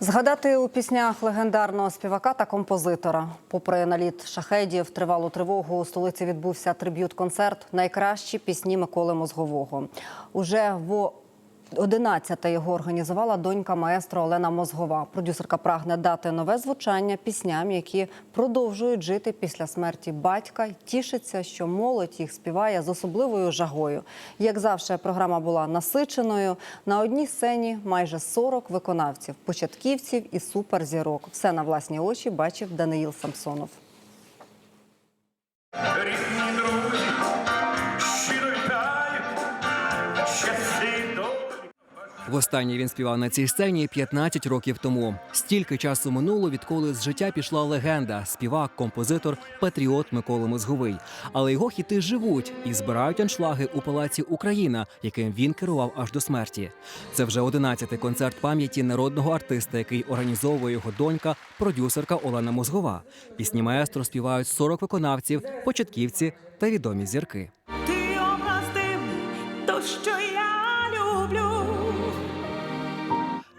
Згадати у піснях легендарного співака та композитора. Попри наліт шахедів, тривалу тривогу у столиці відбувся триб'ют-концерт Найкращі пісні Миколи Мозгового. Уже в 11-те його організувала донька маестро Олена Мозгова. Продюсерка прагне дати нове звучання пісням, які продовжують жити після смерті батька. Тішиться, що молодь їх співає з особливою жагою. Як завжди, програма була насиченою. На одній сцені майже 40 виконавців, початківців і суперзірок. Все на власні очі бачив Даниїл Самсонов. Востаннє він співав на цій сцені 15 років тому. Стільки часу минуло, відколи з життя пішла легенда, співак, композитор, патріот Микола Мозговий. Але його хіти живуть і збирають аншлаги у палаці Україна, яким він керував аж до смерті. Це вже 11-й концерт пам'яті народного артиста, який організовує його донька, продюсерка Олена Мозгова. Пісні маестро співають 40 виконавців, початківці та відомі зірки. Ти образ дивний, то що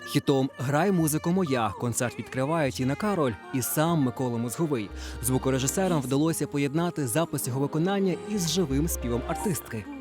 Хітом Грай музику моя концерт відкриває Тіна Кароль і сам Микола Мозговий. Звукорежисерам вдалося поєднати запис його виконання із живим співом артистки.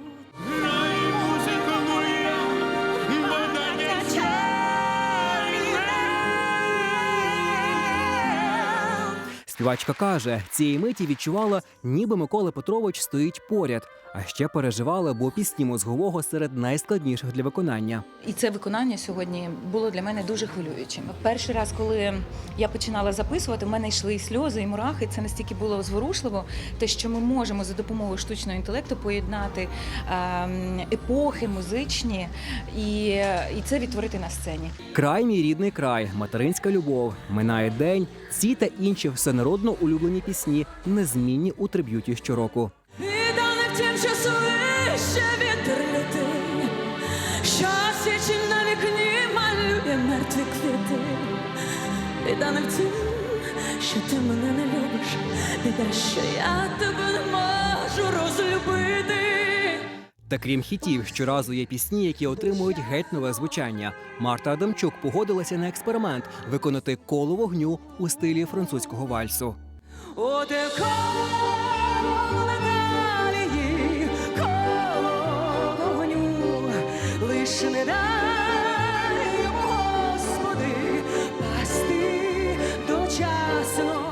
Співачка каже, цієї миті відчувала, ніби Микола Петрович стоїть поряд, а ще переживала, бо пісні мозгового серед найскладніших для виконання. І це виконання сьогодні було для мене дуже хвилюючим. Перший раз, коли я починала записувати, в мене йшли і сльози, і мурахи. Це настільки було зворушливо, те, що ми можемо за допомогою штучного інтелекту поєднати ем, епохи музичні і, і це відтворити на сцені. Край мій рідний край, материнська любов, минає день. Ці та інші всенародно улюблені пісні незмінні у триб'юті щороку. І дали втім часу ще вітер летить, що січі на вікні малює мертві квіти. І не в що ти мене не любиш, біда, що я тебе не можу розлюбити. Та крім хітів, щоразу є пісні, які отримують геть нове звучання. Марта Адамчук погодилася на експеримент виконати коло вогню у стилі французького вальсу. Лиш не дай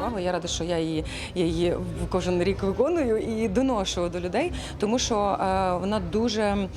Увагу. Я рада, що я її, я її кожен рік виконую і доношу до людей, тому що е, вона дуже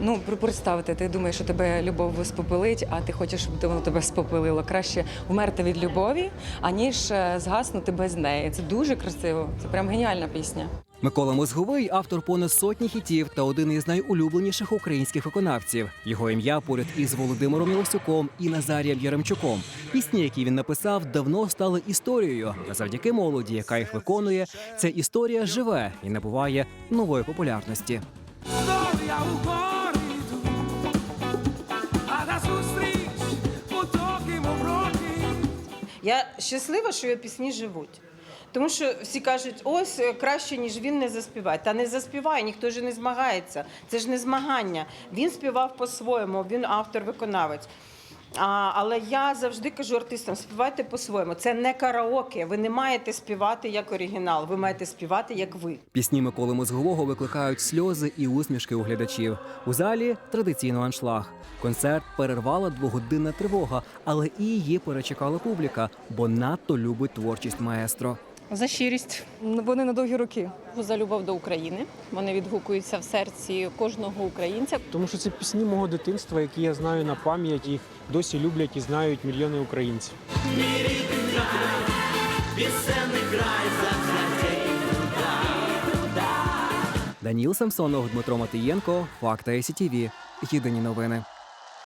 ну представити, ти думаєш, що тебе любов спопелить, а ти хочеш, щоб воно тебе спопелило. Краще вмерти від любові, аніж е, згаснути без неї. Це дуже красиво. Це прям геніальна пісня. Микола Мозговий автор понад сотні хітів та один із найулюбленіших українських виконавців. Його ім'я поряд із Володимиром Євсюком і Назарієм Яремчуком. Пісні, які він написав, давно стали історією. А завдяки молоді, яка їх виконує, ця історія живе і набуває нової популярності. Я щаслива, що його пісні живуть. Тому що всі кажуть, ось е, краще, ніж він не заспіває. Та не заспіває, ніхто ж не змагається. Це ж не змагання. Він співав по-своєму, він автор-виконавець. Але я завжди кажу артистам: співайте по-своєму. Це не караоке. Ви не маєте співати як оригінал, ви маєте співати як ви. Пісні Миколи Мозгового викликають сльози і усмішки у глядачів. У залі традиційно аншлаг. Концерт перервала двогодинна тривога, але і її перечекала публіка, бо надто любить творчість маестро. За щирість. Вони на довгі роки. За любов до України. Вони відгукуються в серці кожного українця. Тому що це пісні мого дитинства, які я знаю на пам'ять, їх досі люблять і знають мільйони українців. Даніл Самсонов, Дмитро Матиєнко, Факта СІТІВІ. Єдині новини.